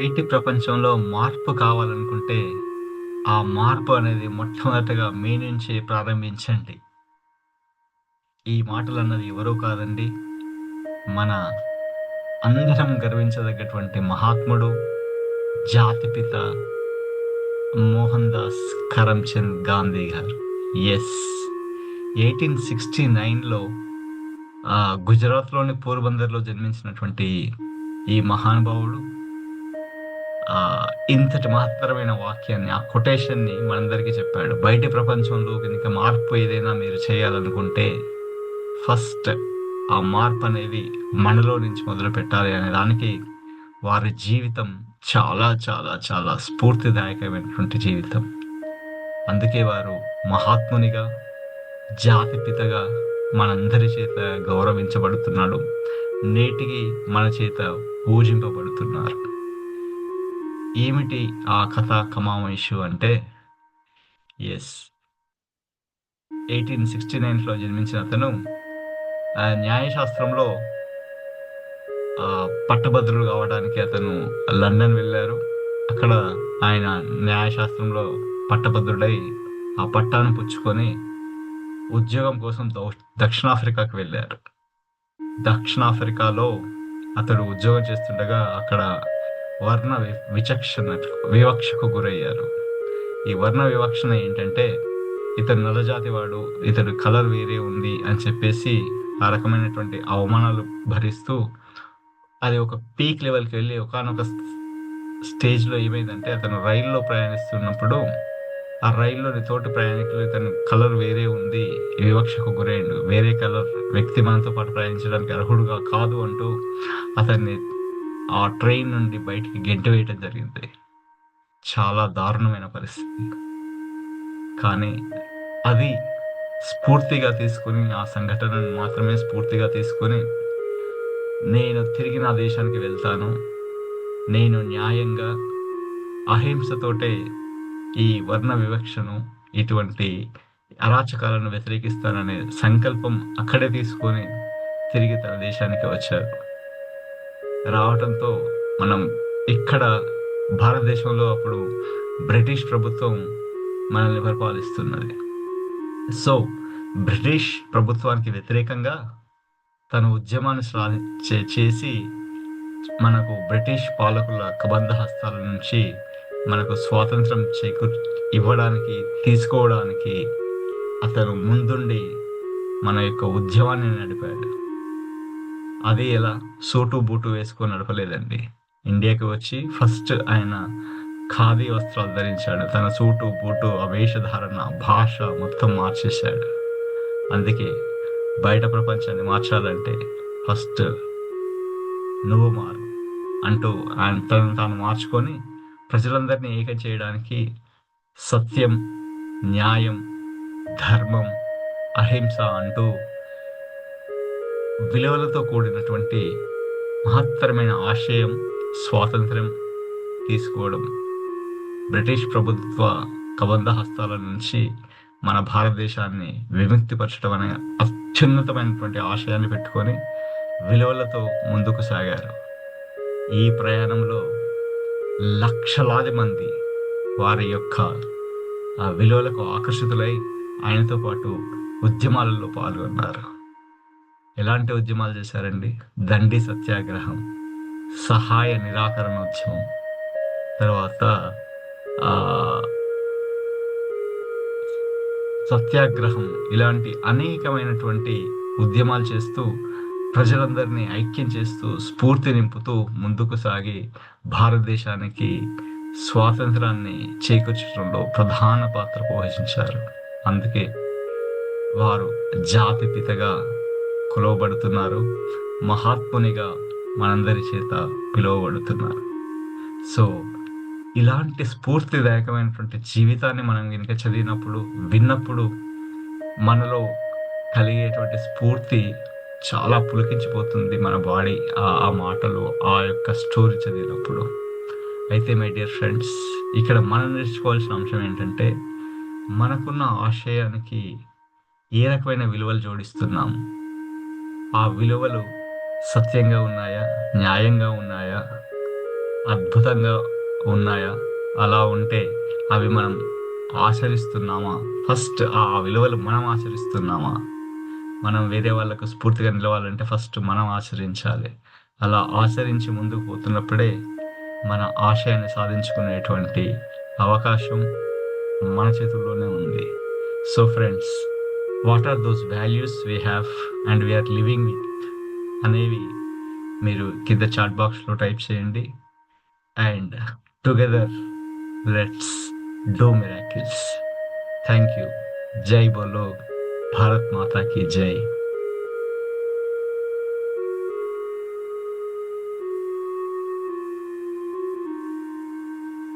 బయటి ప్రపంచంలో మార్పు కావాలనుకుంటే, ఆ మార్పు అనేది మొట్టమొదటగా మీ నుంచి ప్రారంభించండి. ఈ మాటలు అన్నది ఎవరో కాదండి. మన అందరం గర్వించదగ్గటువంటి మహాత్ముడు, జాతిపిత మోహన్ దాస్ కరమ్‌చంద్ గాంధీ గారు. ఎస్ ఎయిటీన్ సిక్స్టీ నైన్లో గుజరాత్‌లోని పోర్బందర్‌లో జన్మించినటువంటి ఈ మహానుభావుడు ఇంతటి మహత్తరమైన వాక్యాన్ని, ఆ కొటేషన్‌ని మనందరికీ చెప్పాడు. బయటి ప్రపంచంలో గనుక మార్పు ఏదైనా మీరు చేయాలనుకుంటే, ఫస్ట్ ఆ మార్పు అనేది మనలో నుంచి మొదలుపెట్టాలి అనే దానికి వారి జీవితం చాలా, చాలా, చాలా స్ఫూర్తిదాయకమైనటువంటి జీవితం. అందుకే వారు మహాత్మునిగా, జాతిపితగా మనందరి చేత గౌరవించబడుతున్నాడు. నేటికి మన చేత పూజింపబడుతున్నారు. ఏమిటి ఆ కథా ఇష్యూ అంటే? ఎస్ ఎయిటీన్ సిక్స్టీ నైన్లో జన్మించిన అతను న్యాయశాస్త్రంలో పట్టభద్రులు కావడానికి అతను లండన్ వెళ్ళారు. అక్కడ ఆయన న్యాయశాస్త్రంలో పట్టభద్రుడై, ఆ పట్టాను పుచ్చుకొని ఉద్యోగం కోసం దక్షిణాఫ్రికాకు వెళ్ళారు. దక్షిణాఫ్రికాలో అతడు ఉద్యోగం చేస్తుండగా అక్కడ వర్ణ విచక్షణ వివక్షకు గురయ్యారు. ఈ వర్ణ వివక్షణ ఏంటంటే, ఇతను నల్లజాతి వాడు, ఇతడు కలర్ వేరే ఉంది అని చెప్పేసి ఆ రకమైనటువంటి అవమానాలు భరిస్తూ అది ఒక పీక్ లెవెల్‌కి వెళ్ళి ఒకానొక స్టేజ్‌లో ఏమైందంటే అతను రైల్లో ప్రయాణిస్తున్నప్పుడు, ఆ రైల్లోని తోటి ప్రయాణికులు ఇతను కలర్ వేరే ఉంది, వివక్షకు గురయ్యిండు. వేరే కలర్ వ్యక్తి మనతో పాటు ప్రయాణించడానికి అర్హుడుగా కాదు అంటూ అతన్ని ఆ ట్రైన్ నుండి బయటికి గెంటివేయటం జరిగింది. చాలా దారుణమైన పరిస్థితి. కానీ అది స్ఫూర్తిగా తీసుకొని, ఆ సంఘటనను మాత్రమే స్ఫూర్తిగా తీసుకొని, నేను తిరిగి నా దేశానికి వెళ్తాను. నేను న్యాయంగా, అహింసతోటే ఈ వర్ణ వివక్షను, ఇటువంటి అరాచకాలను వ్యతిరేకిస్తాననే సంకల్పం అక్కడే తీసుకొని తిరిగి తన దేశానికి వచ్చారు. రావటంతో మనం ఇక్కడ భారతదేశంలో అప్పుడు బ్రిటిష్ ప్రభుత్వం మనల్ని పరిపాలిస్తున్నది. సో, బ్రిటిష్ ప్రభుత్వానికి వ్యతిరేకంగా తన ఉద్యమాన్ని సాధి చే చేసి మనకు బ్రిటిష్ పాలకుల కబంధ హస్తాల నుంచి మనకు స్వాతంత్రం చేకూర్ ఇవ్వడానికి, తీసుకోవడానికి అతను ముందుండి మన యొక్క ఉద్యమాన్ని నడిపాడు. అది ఎలా సూటు, బూటు వేసుకొని నడపలేదండి. ఇండియాకి వచ్చి ఫస్ట్ ఆయన ఖాదీ వస్త్రాలు ధరించాడు. తన సూటు, బూటు, ఆ వేషధారణ, భాష మొత్తం మార్చేశాడు. అందుకే బయట ప్రపంచాన్ని మార్చాలంటే ఫస్ట్ నువ్వు మారు అంటూ ఆయన తనను తాను మార్చుకొని ప్రజలందరినీ ఏకం చేయడానికి సత్యం, న్యాయం, ధర్మం, అహింస అంటూ విలువలతో కూడినటువంటి మహత్తరమైన ఆశయం, స్వాతంత్ర్యం తీసుకోవడం. బ్రిటిష్ ప్రభుత్వ కబంధ హస్తాల నుంచి మన భారతదేశాన్ని విముక్తిపరచడం అనే అత్యున్నతమైనటువంటి ఆశయాన్ని పెట్టుకొని విలువలతో ముందుకు సాగారు. ఈ ప్రయాణంలో లక్షలాది మంది వారి యొక్క ఆ విలువలకు ఆకర్షితులై ఆయనతో పాటు ఉద్యమాలలో పాల్గొన్నారు. ఎలాంటి ఉద్యమాలు చేశారండి? దండి సత్యాగ్రహం, సహాయ నిరాకరణ ఉద్యమం తర్వాత సత్యాగ్రహం ఇలాంటి అనేకమైనటువంటి ఉద్యమాలు చేస్తూ, ప్రజలందరినీ ఐక్యం చేస్తూ, స్ఫూర్తి నింపుతూ ముందుకు సాగి భారతదేశానికి స్వాతంత్రాన్ని చేకూర్చడంలో ప్రధాన పాత్ర పోషించారు. అందుకే వారు జాతిపితగా కొలవబడుతున్నారు. మహాత్మునిగా మనందరి చేత పిలువబడుతున్నారు. సో, ఇలాంటి స్ఫూర్తిదాయకమైనటువంటి జీవితాన్ని మనం గనుక చదివినప్పుడు, విన్నప్పుడు మనలో కలిగేటువంటి స్ఫూర్తి చాలా పులికించిపోతుంది మన బాడీ ఆ మాటలు, ఆ యొక్క స్టోరీ చదివినప్పుడు. అయితే మై డియర్ ఫ్రెండ్స్ ఇక్కడ మనం నేర్చుకోవాల్సిన అంశం ఏంటంటే, మనకున్న ఆశయానికి ఏ రకమైన విలువలు జోడిస్తున్నాం? ఆ విలువలు సత్యంగా ఉన్నాయా? న్యాయంగా ఉన్నాయా? అద్భుతంగా ఉన్నాయా? అలా ఉంటే అవి మనం ఆచరిస్తున్నామా? ఫస్ట్ ఆ విలువలు మనం ఆచరిస్తున్నామా? మనం వేరే వాళ్ళకు స్ఫూర్తిగా నిలవాలంటే ఫస్ట్ మనం ఆచరించాలి. అలా ఆచరించి ముందుకు పోతున్నప్పుడే మన ఆశయాన్ని సాధించుకునేటువంటి అవకాశం మన చేతుల్లోనే ఉంది. So friends what are those values we have and we are living with అనేవి మీరు కింద చాట్ బాక్స్లో టైప్ చేయండి. And together let's do miracles. Thank you. జై బోలో. భారత్ మాతాకి జై.